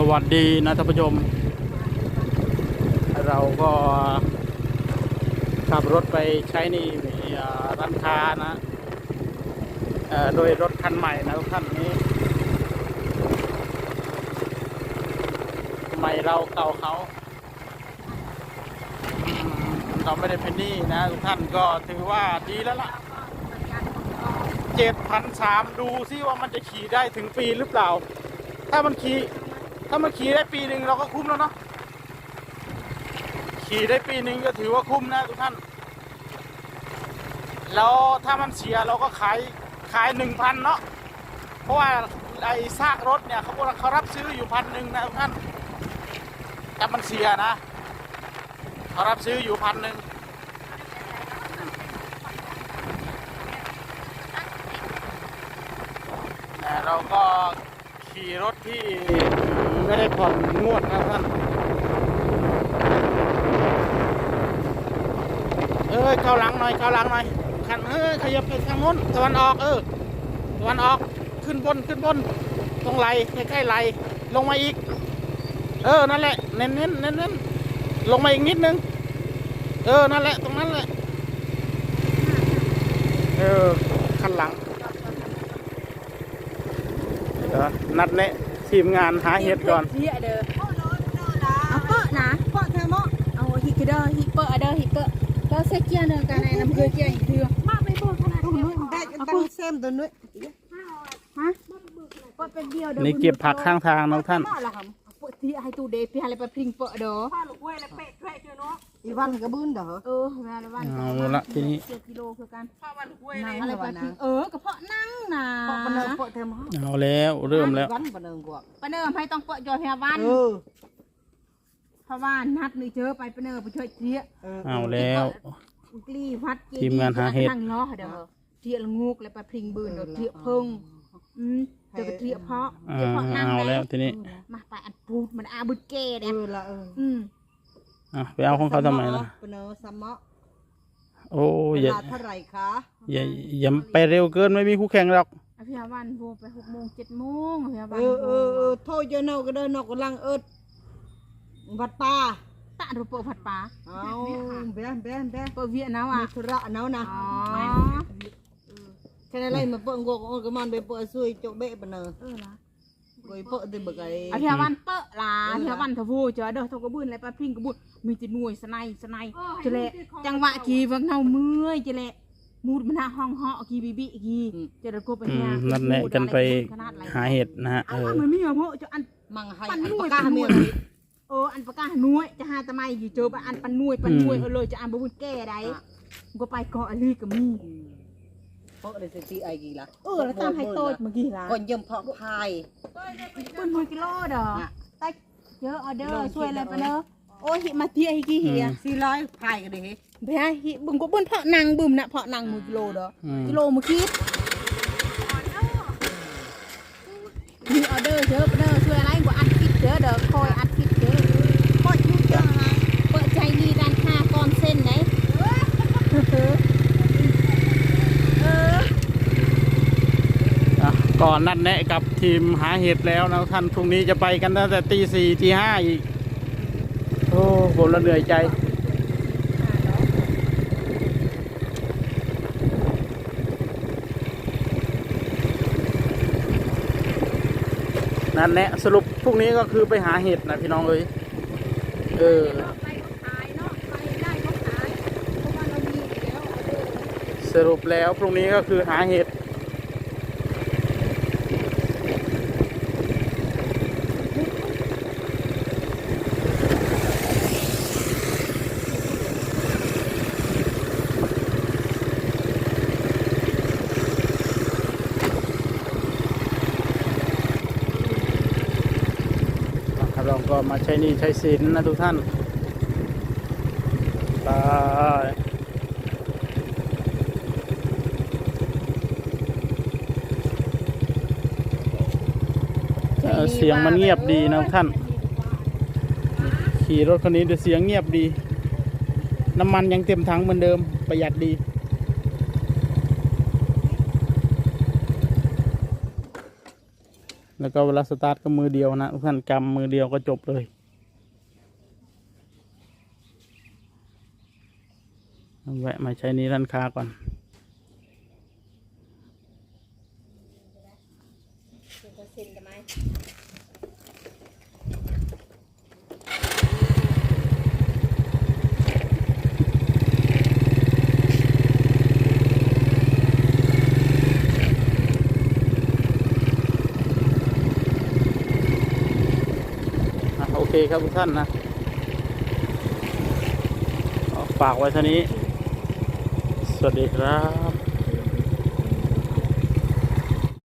สวัสดีนะท่านผู้ชม เราก็ขับรถไปใช้นี่ร้านค้านะโดยรถคันใหม่นะทุกท่านนี้ใหม่เราเก่าเขาเราไม่ได้เป็นหนี้นะทุกท่านก็ถือว่าดีแล้วล่ะเจ็ดพันสามดูซิว่ามันจะขี่ได้ถึงปีหรือเปล่า ถ้ามันขี่ ถ้ามันขี่ได้ปีหนึ่งเราก็คุ้มแล้วเนาะขี่ได้ปีหนึ่งก็ถือว่าคุ้มนะทุกท่าน แล้วถ้ามันเสียเราก็ขายขายหนึ่งพันเนาะเพราะว่าไอ้ซากรถเนี่ยเขาเขารับซื้ออยู่พันหนึ่งนะทุกท่านแต่มันเสียนะเขารับซื้ออยู่พันหนึ่งแต่เราก็ ขี่รถที่ไม่ได้ผ่อนงวดนะท่าน เอ้ยเข้าหลังหน่อยเข้าหลังหน่อยขันเอ้ยขยับไปทางโน้นตะวันออกเออตะวันออกขึ้นบนขึ้นบน ตรงไหลใกล้ๆไหลลงมาอีก เออนั่นแหละเน้นเน้นเน้นเน้นลงมาอีกนิดนึง เออนั่นแหละตรงนั้นแหละเออขันหลังเดี๋ยว นัดแนะทีมงานหาเห็ดก่อน เฮียเด้อเอาเปอะนะเปอะเธอเมาะเอาฮิกเด้อฮิเปอะเด้อฮิเปอะก็เซเกียร์เด้อกันในน้ำเกลือเกียอีกเดือมาไปเบิกขนาดตุ้มนี้นู้นได้ตั้งเซมตัวนู้นฮะเปอะเป็นเดียวเด้อนี่เก็บผักข้างทางนะท่านเปอะละครับเปอะที่ให้ตูเดพี่อะไรไปพริงเปะเด้อะเด้ออีวันกระบื้นเด้อเออแม่ละวันเอาละทีนี้ เจ็ดกิโลคือกันนั่งอะไรอะไรไปวะพรินะงเออกระเพาะนั่งนะปะปะเนิงปะเทมฮะเอาแล้วเริ่มแล้ว วันปะเนิงกว่าปะเนิมให้ต้องเปอะจอยพยาวันเออเพราะว่านัดนี่เจอไปปะเนิมไปช่วยเจี๊ยเออเอาแล้ว กลีพัดทีมงานหาเห็ด นั่งล้อเด้อเจี๊ยละงูกแล้วไปพริงบืนเด้อเจี๊ยเพิ่งอืมเดี๋ยวก็เจี๊ยเพาะอ่าเจี๊ยเพาะนั่งเอาแล้วทีนี้ มาไปอันพูดมันอาบุดเก้เอเนี่ยอละเอออืม อะไปเอาของเขาทำไมล่ะปะเนิงซัมมะโอ้เวอย่าลาเท่าไหร่คะอย่าอย่าไปเร็วเกินไม่มีคู่แข่งหรอกอภิยาวันโบไปหกโมงเจ็ดโมงอภิยาวัเอนอเออเออโทษเจ้าเนาก็เดินนอกกำลังเอิดวัดป่าตะรูปเปิดผัดปลาเอาแบนแบนแบนเปิดเวียนเอามีอะธุระเนานะอ๋อแค่นั้นเลยมาเปิดงวกงกมันไปเปิดซุยโจเบะปะเนิงเออละกอยเปิดได้เบิกไอ้อภิยาวันเปิดละอภิยาวันทวูเจอเด้อทกกระบืนอะไรไปพริงกระบุนมีแติหน่วยสไนสไนจะเละจังหวะกีวังเนาเมื่อยจะเละมูดมันหาห้องเหาะกีบีบีกีจะระกบไปอืเนี่ยมนั่นแหละกันไปหาเห็ดนะฮะเอเอาอมันไม่เอาเพราะจะอันมังไฮปันอันนุ่ปากยกาปันเมีนุ่ยยเอออันปากกาหน่วยจะหาทำไมอยู่เจอปะอันปันนุ่ยปันนุ่ยเออเลยจะอันบุญแก่ได้ก็ไปเกาะลีกับมีเพราะได้สิตีไอ้กี่ละเออแล้วตามให้โตเมื่อกี้ละก่อนเยี่ยมเพาะพายปืนมือกิโลเด้อใต้เยอะออเดอร์ช่วยอะไรไปเนอะ โอ้หิมาเที่ยฮิกี้เฮียสี่ร้อยพายกันดิเบียฮิบึงก็บึ้นเพาะนางบึมนะเพาะนางมือกิโลเด้ออืมกิโลเมื่อกี้มีออเดอร์เยอะไปเนอะช่วยอะไรกว่าอัดคิดเยอะเด้อคอยอัดคิดเยอะก็ยุ่งจังฮะเปิดใจดีร้านค้าก่อนเส้นไหนเอออะก่อนนัดแนะกับทีมหาเห็ดแล้วนะท่านพรุ่งนี้จะไปกันตั้งแต่ตีสี่ตีห้าอีกโอ้ผมละเหนื่อยใจ นั่นแหละสรุปพรุ่งนี้ก็คือไปหาเห็ดนะพี่น้องเอ้ยเออ สรุปแล้วพรุ่งนี้ก็คือหาเห็ด ก็มาใช้หนี่ใช้สินนะทุกท่านไปเอ่อเสียงมันเงียบดีนะท่าน ขี่รถคันนี้เดูเสียงเงียบดี น้ำมันยังเต็มถังเหมือนเดิมประหยัดดี แล้วก็เวลาสตาร์ทก็มือเดียวนะทุกท่านกำมือเดียวก็จบเลย แวะมาใช้นี้ร้านค้าก่อนอะ โอเคครับทุกท่านนะฝากไว้เท่านี้ สวัสดีครับ